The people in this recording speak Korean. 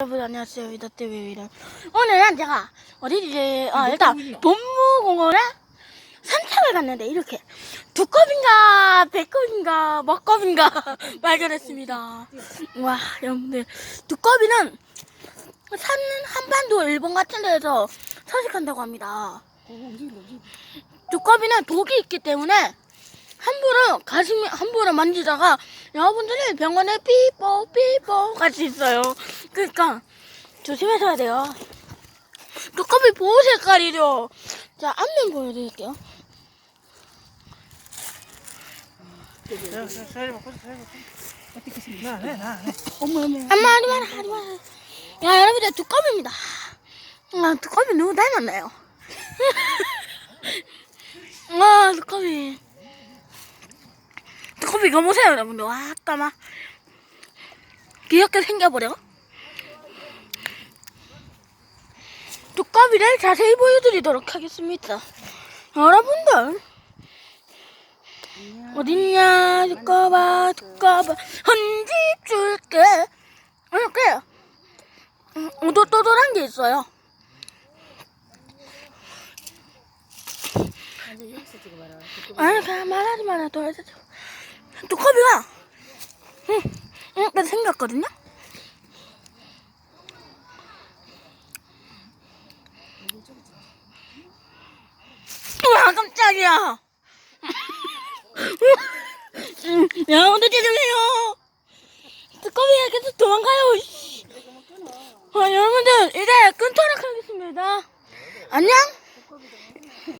여러분 안녕하세요. 이다TV입니다. 오늘은 제가 어디지 아 일단 본무공원에 산책을 갔는데 이렇게 두꺼비인가 백겁인가 먹겁인가 발견했습니다. 와 여러분들. 두꺼비는 산 한반도 일본 같은 데에서 서식한다고 합니다. 두꺼비는 독이 있기 때문에 함부로 가슴 함부로 만지다가 여러분들이 병원에 삐뽀 삐뽀 같이 있어요. 그러니까 조심해서 해야 돼요. 두꺼비 보호 색깔이죠. 자 앞면 보여드릴게요. 엄마 하지 마라 하지 마라. 야 여러분들 두꺼비입니다. 아 두꺼비 누구 닮았나요? 아 두꺼비. 두꺼비 이거 보세요 여러분들 와 까마 귀엽게 생겨버려 두꺼비를 자세히 보여드리도록 하겠습니다. 여러분들. 어딨냐? 두꺼봐 두꺼봐. 헌집 줄게. 이렇게 음, 오돌도돌한 게 있어요. 아니 그냥 말하지 마라 두꺼비가. 응, 이렇게 생겼거든요. 우와 깜짝이야. 음, 여러분들 죄송해요. 두꺼비가 계속 도망가요. 씨. 아, 여러분들 이제 끊도록 하겠습니다. 안녕.